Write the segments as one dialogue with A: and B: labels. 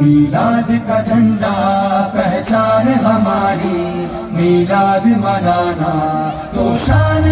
A: मीलाद का झंडा पहचान हमारी। मीलाद मनाना तो शान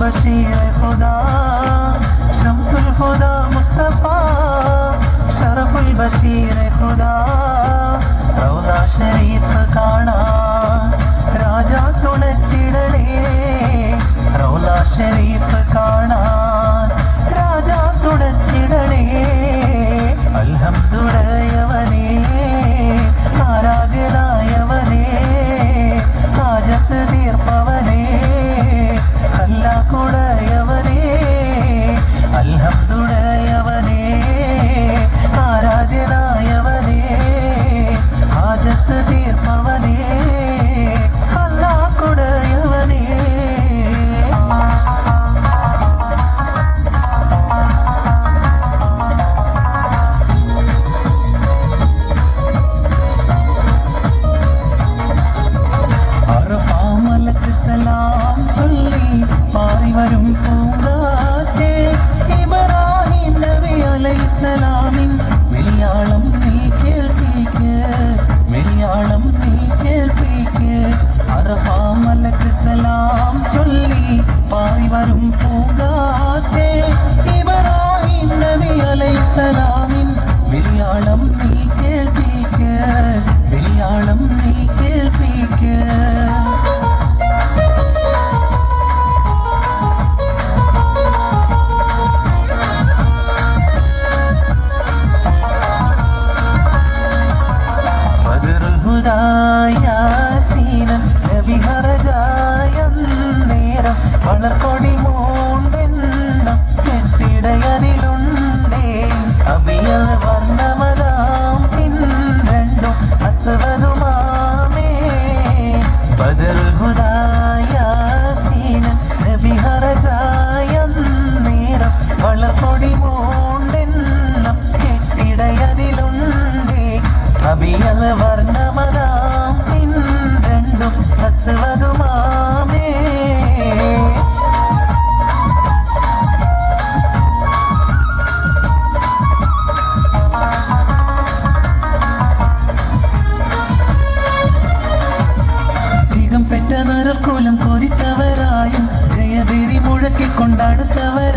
B: बशीर खुदा शमसुल खुदा मुस्तफ़ा शरफुल बशीर खुदा रौदा சலாம் சொல்லி பாறை வரும் போ. വളർപ്പൊടി മൂണ്ടെണ്ണം കെട്ടിടയതിലുണ്ട് അഭിയൽ വർണ கொதித்தவர் கோலம் கொதித்தவராயும் ஜெயபேரி முழக்கி கொண்டாடுத்தவர்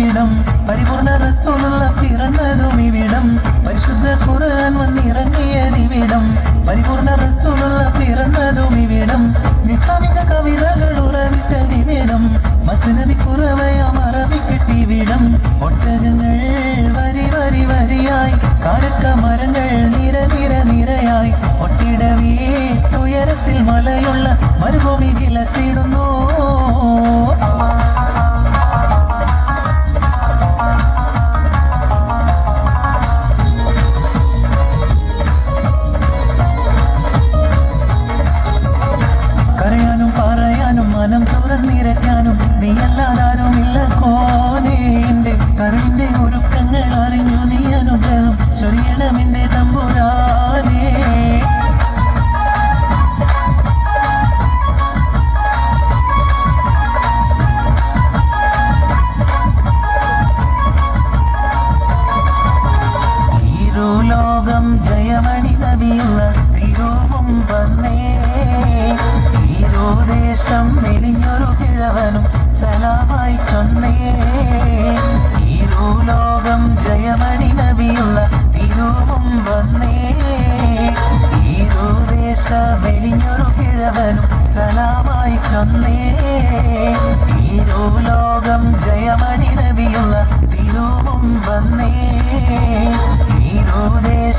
B: ഇവിടം. പരിപൂർണ റസൂലുള്ള പിറന്നതും ഇവിടം. പരിശുദ്ധ ഖുർആൻ വന്നിറങ്ങിയത് ഇവിടം. പരിപൂർണ റസൂലുള്ള പിറന്നതും ഇവിടം. നിസാമിക കവിതകൾ ഉറവിട്ടത് ഇവിടം. മസനബി കുറവയ മറവി കിട്ടിവിടം ഒട്ടകങ്ങൾ വരി വരി വരിയായി. കാലക്ക മരങ്ങൾ നിര നിര നിരയായി. ഒട്ടിടവേ ഉയരത്തിൽ മലയുള്ള മരുഭൂമി വിലസിടുന്നു.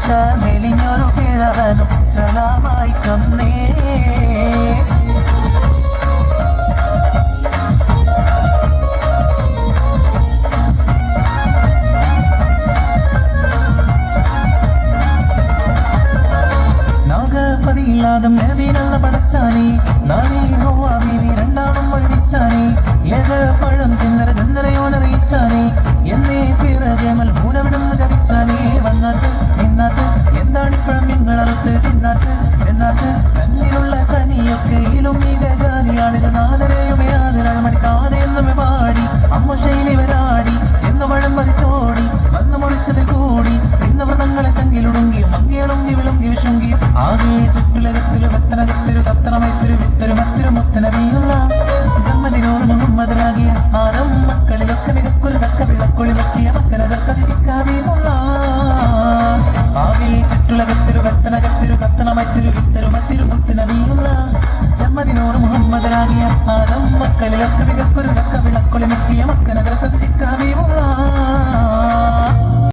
B: മെലിഞ്ഞൊരു കിഴവനും സലാമായി ചൊന്നേ. ജന്മദിനോട് മുഹമ്മദ് റാനിയ ആദം മക്കളിലൊക്കെ മികക്കൊരു കവിളക്കൊളി മുക്കിയ മക്കനകർ